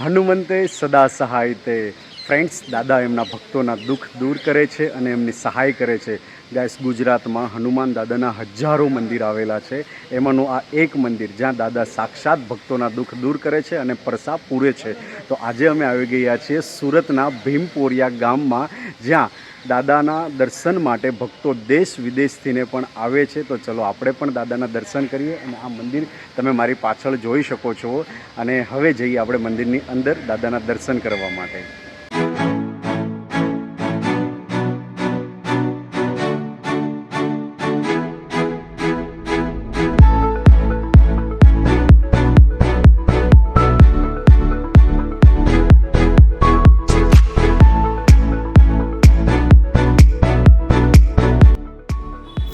હનુમંતે સદા સહાય તે ફ્રેન્ડ્સ દાદા એમના ભક્તોના દુઃખ દૂર કરે છે અને એમની સહાય કરે છે. ગાઈસ ગુજરાતમાં હનુમાન દાદાના હજારો મંદિર આવેલા છે. એમાંનું આ એક મંદિર જ્યાં દાદા સાક્ષાત ભક્તોના દુઃખ દૂર કરે છે અને પરસા પૂરે છે. તો આજે અમે આવી ગયા છીએ સુરતના ભીમપોરિયા ગામમાં, જ્યાં દાદાના દર્શન માટે ભક્તો દેશ વિદેશથીને પણ આવે છે. તો ચલો આપણે પણ દાદાના દર્શન કરીએ અને આ મંદિર તમે મારી પાછળ જોઈ શકો છો. અને હવે જઈએ આપણે મંદિરની અંદર દાદાના દર્શન કરવા માટે.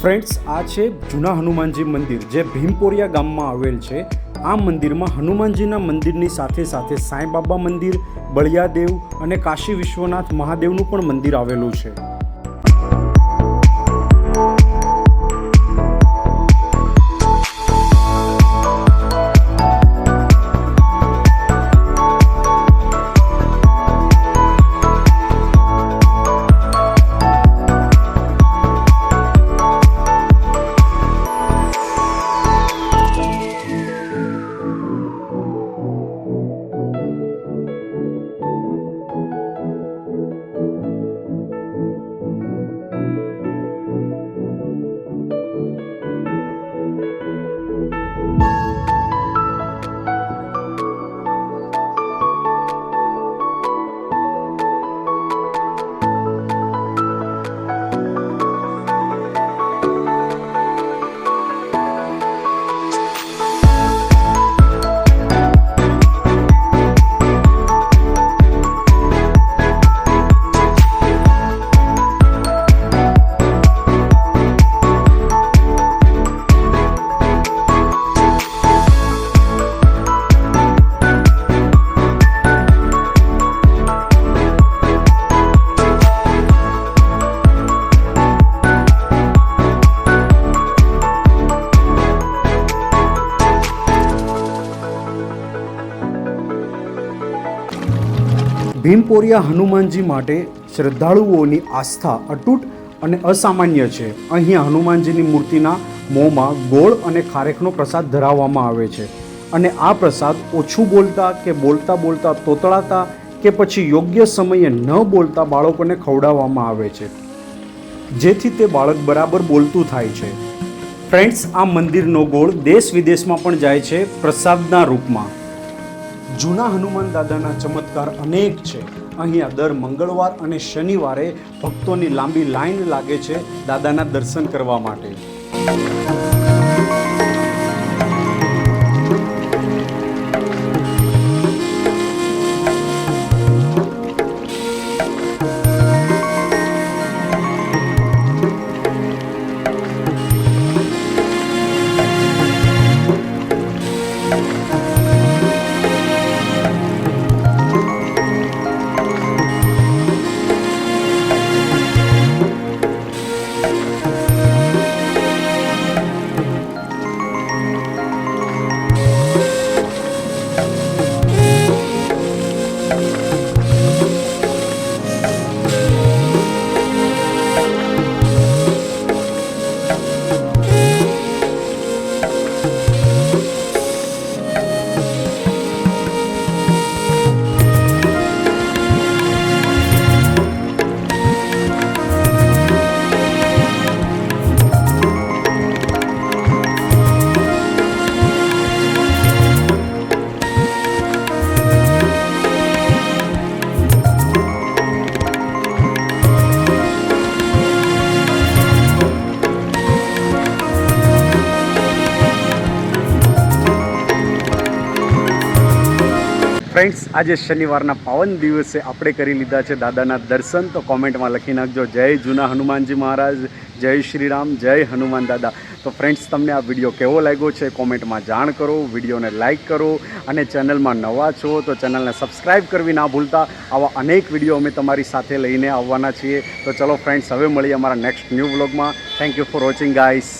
ફ્રેન્ડ્સ, આ છે જૂના હનુમાનજી મંદિર જે ભીમપોરિયા ગામમાં આવેલ છે. આ મંદિરમાં હનુમાનજીના મંદિરની સાથે સાથે સાંઈબાબા મંદિર, બળિયાદેવ અને કાશી વિશ્વનાથ મહાદેવનું પણ મંદિર આવેલું છે. ભીમપોરિયા હનુમાનજી માટે શ્રદ્ધાળુઓની આસ્થા અતૂટ અને અસામાન્ય છે. અહીંયા હનુમાનજીની મૂર્તિના મોંમાં ગોળ અને ખારેકનો પ્રસાદ ધરાવવામાં આવે છે અને આ પ્રસાદ ઓછું બોલતા કે બોલતા બોલતા તોતળાતા કે પછી યોગ્ય સમયે ન બોલતા બાળકોને ખવડાવવામાં આવે છે. જેથી તે બાળક બરાબર બોલતું થાય છે. ફ્રેન્ડ્સ, આ મંદિરનો ગોળ દેશ વિદેશમાં પણ જાય છે પ્રસાદના રૂપમાં. જૂના હનુમાન દાદાના ચમત્કાર અનેક છે. અહીંયા દર મંગળવાર અને શનિવારે ભક્તોની લાંબી લાઈન લાગે છે દાદાના દર્શન કરવા માટે. ફ્રેન્ડ્સ, આજે શનિવારના પાવન દિવસે આપણે કરી લીધા છે દાદાના દર્શન. તો કોમેન્ટમાં લખી નાખજો, જય જૂના હનુમાનજી મહારાજ, જય શ્રી રામ જય હનુમાન દાદા. તો ફ્રેન્ડ્સ, તમને આ વીડિયો કેવો લાગ્યો છે કોમેન્ટમાં જાણ કરો, વિડીયોને લાઇક કરો અને ચેનલમાં નવા છો તો ચેનલને સબસ્ક્રાઈબ કરવી ના ભૂલતા. આવા અનેક વીડિયો અમે તમારી સાથે લઈને આવવાના છીએ. તો ચલો ફ્રેન્ડ્સ, હવે મળીએ અમારા નેક્સ્ટ ન્યૂ વ્લોગમાં. Thank you for watching guys